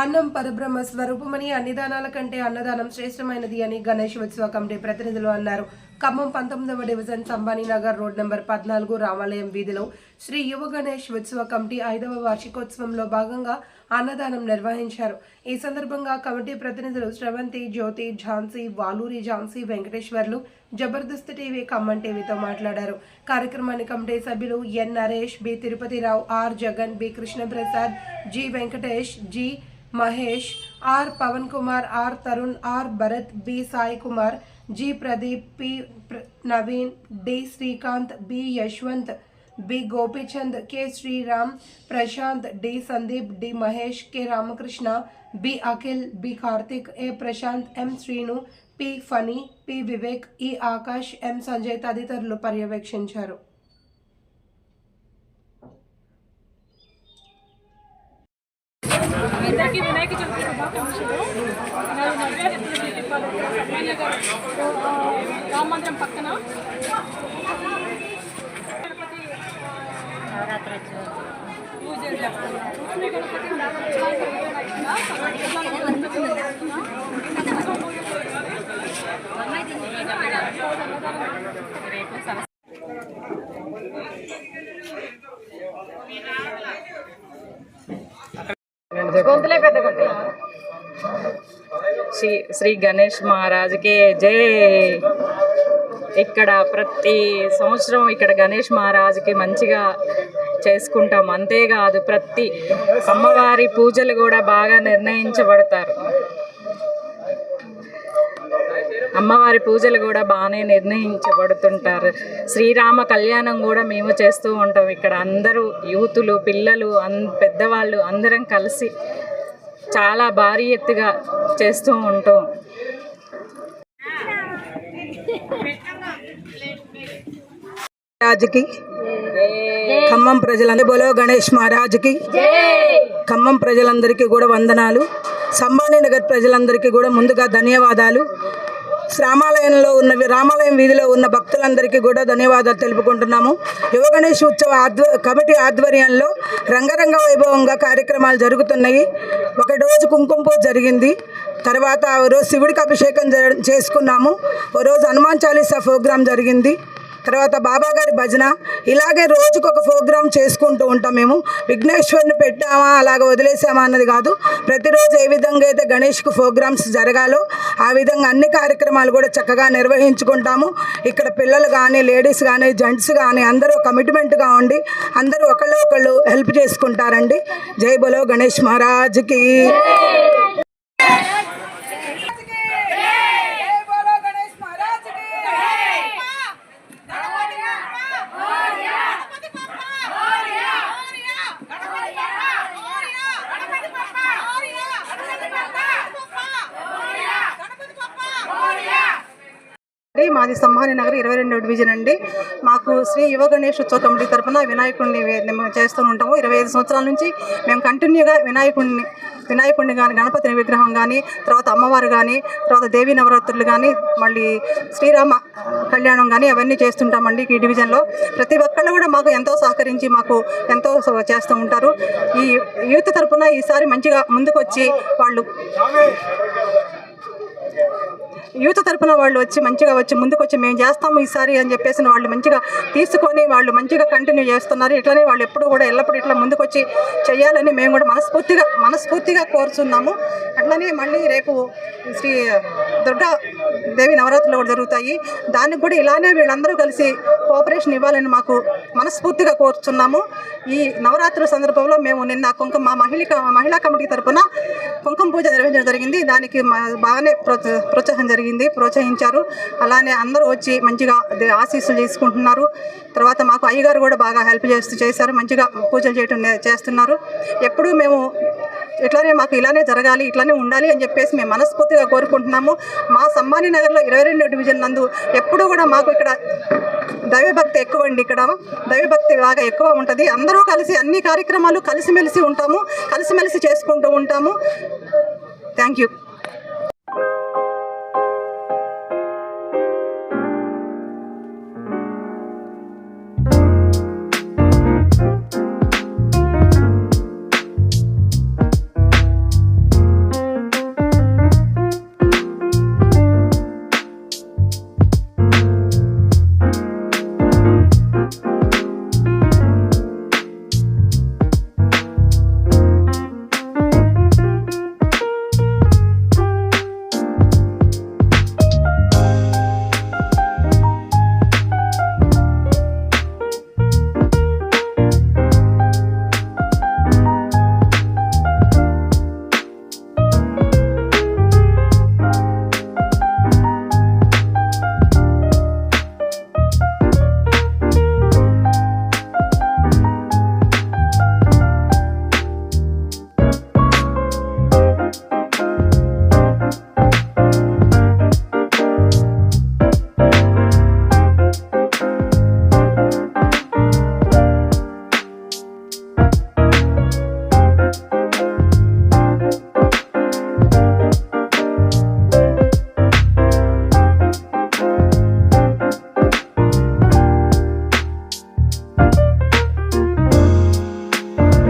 అన్నం పరబ్రహ్మ స్వరూపమని అన్నిదానాల కంటే అన్నదానం శ్రేష్టమైనది అని గణేష్ ఉత్సవ కమిటీ ప్రతినిధులు అన్నారు. ఖమ్మం పంతొమ్మిదవ division Sambani Nagar road number పద్నాలుగు రామాలయం వీధిలో శ్రీ యువ గణేష్ ఉత్సవ కమిటీ ఐదవ వార్షికోత్సవంలో భాగంగా అన్నదానం నిర్వహించారు. ఈ సందర్భంగా కమిటీ ప్రతినిధులు శ్రవంతి జ్యోతి ఝాన్సీ వాలూరి ఝాన్సీ వెంకటేశ్వర్లు జబర్దస్త్ టీవీ ఖమ్మం టీవీతో మాట్లాడారు. కార్యక్రమాన్ని కమిటీ సభ్యులు N Naresh B Tirupathirao R Jagan B Krishnaprasad G Venkatesh G Mahesh R Pavan Kumar R Tarun R Bharath B Sai Kumar G Pradeep P ప్ర- Naveen D Srikanth B Yashwanth B Gopichand K Sriram Prashanth D Sandeep D Mahesh K Ramakrishna B Akhil B Karthik A Prashanth M Srinu P Phani P Vivek E Akash M Sanjay తదితరులు పర్యవేక్షించారు అందరికీ వినాయక చవితి శుభాకాంక్షలు నేను రామ మందిరం పక్కన గణపతి పూజ లక్ష్మీ గణపతి శ్రీ శ్రీ గణేష్ మహారాజుకి జై. ఇక్కడ ప్రతి సంవత్సరం ఇక్కడ గణేష్ మహారాజుకి మంచిగా చేసుకుంటాం. అంతేకాదు ప్రతి అమ్మవారి పూజలు కూడా బాగా నిర్ణయించబడతారు. అమ్మవారి పూజలు కూడా బాగానే నిర్ణయించబడుతుంటారు. శ్రీరామ కళ్యాణం కూడా మేము చేస్తూ ఉంటాం. ఇక్కడ అందరూ యూతులు పిల్లలు అన్ పెద్దవాళ్ళు అందరం కలిసి చాలా భారీ ఎత్తుగా చేస్తూ ఉంటాం. రాజుకి ఖమ్మం ప్రజలందరూ బోలో గణేష్ మహారాజుకి ఖమ్మం ప్రజలందరికీ కూడా వందనాలు. సంబానీ నగర్ ప్రజలందరికీ కూడా ముందుగా ధన్యవాదాలు. రామాలయంలో ఉన్న రామాలయం వీధిలో ఉన్న భక్తులందరికీ కూడా ధన్యవాదాలు తెలుపుకుంటున్నాము. యువ గణేష్ ఉత్సవ ఆధ్వ కమిటీ ఆధ్వర్యంలో రంగరంగ వైభవంగా కార్యక్రమాలు జరుగుతున్నాయి. ఒకటి రోజు కుంకుమ పూజ జరిగింది. తర్వాత రోజు శివుడికి అభిషేకం చేసుకున్నాము. ఓ రోజు హనుమాన్ చాలీసా ప్రోగ్రాం జరిగింది. తర్వాత బాబా గారి భజన. ఇలాగే రోజుకు ఒక ప్రోగ్రామ్ చేసుకుంటూ ఉంటాం మేము. విఘ్నేశ్వరుని పెట్టామా అలాగ వదిలేసామా అన్నది కాదు. ప్రతిరోజు ఏ విధంగా అయితే గణేష్కు ప్రోగ్రామ్స్ జరగాలో ఆ విధంగా అన్ని కార్యక్రమాలు కూడా చక్కగా నిర్వహించుకుంటాము. ఇక్కడ పిల్లలు కానీ లేడీస్ కానీ జెంట్స్ కానీ అందరూ కమిట్మెంట్గా ఉండి అందరూ ఒకళ్ళు ఒకళ్ళు హెల్ప్ చేసుకుంటారండి. జై బలో గణేష్ మహారాజ్కి మాది సంహాని నగర్ ఇరవై రెండవ డివిజన్ అండి. మాకు శ్రీ యువ గణేష్ ఉత్సవ కమిటీ తరఫున వినాయకుడిని మేము చేస్తూ ఉంటాము. ఇరవై ఐదు సంవత్సరాల నుంచి మేము కంటిన్యూగా వినాయకుడిని వినాయకుడిని కానీ గణపతి విగ్రహం కానీ తర్వాత అమ్మవారు కానీ తర్వాత దేవీ నవరాత్రులు కానీ మళ్ళీ శ్రీరామ కళ్యాణం కానీ అవన్నీ చేస్తుంటామండి ఈ డివిజన్లో ప్రతి ఒక్కళ్ళు కూడా మాకు ఎంతో సహకరించి మాకు ఎంతో చేస్తూ ఉంటారు. ఈ యూత్ తరఫున ఈసారి మంచిగా ముందుకు వచ్చి వాళ్ళు యూత్ తరఫున వాళ్ళు వచ్చి మంచిగా వచ్చి ముందుకు వచ్చి మేము చేస్తాము ఈసారి అని చెప్పేసి వాళ్ళు మంచిగా తీసుకొని వాళ్ళు మంచిగా కంటిన్యూ చేస్తున్నారు. ఇట్లనే వాళ్ళు ఎప్పుడు కూడా ఎల్లప్పుడూ ఇట్లా ముందుకు వచ్చి చేయాలని మేము కూడా మనస్ఫూర్తిగా మనస్ఫూర్తిగా కోరుతున్నాము అట్లనే మళ్ళీ రేపు శ్రీ దుర్గా దేవి నవరాత్రులు కూడా జరుగుతాయి. దానికి కూడా ఇలానే వీళ్ళందరూ కలిసి కోఆపరేషన్ ఇవ్వాలని మాకు మనస్ఫూర్తిగా కోరుచున్నాము. ఈ నవరాత్రుల సందర్భంలో మేము నిన్న కుంకుమ మా మహిళ మహిళా కమిటీ తరఫున కుంకుమ పూజ నిర్వహించడం జరిగింది. దానికి మా- బాగానే ప్రోత్సాహం జరిగింది. ప్రోత్సహించారు. అలానే అందరూ వచ్చి మంచిగా ఆశీస్సులు తీసుకుంటున్నారు తర్వాత మాకు అయ్యగారు కూడా బాగా హెల్ప్ చేస్తూ చేశారు. మంచిగా పూజలు చేయటం చేస్తున్నారు. ఎప్పుడూ మేము ఇట్లానే మాకు ఇలానే జరగాలి ఇట్లానే ఉండాలి అని చెప్పేసి మేము మనస్ఫూర్తిగా కోరుకుంటున్నాము. మా సమ్మాని నగర్లో ఇరవై రెండు డివిజన్ నందు ఎప్పుడూ కూడా మాకు ఇక్కడ దైవభక్తి ఎక్కువ అండి ఇక్కడ. దైవభక్తి బాగా ఎక్కువ ఉంటుంది. అందరూ కలిసి అన్ని కార్యక్రమాలు కలిసిమెలిసి ఉంటాము. కలిసిమెలిసి చేసుకుంటూ ఉంటాము. Thank you.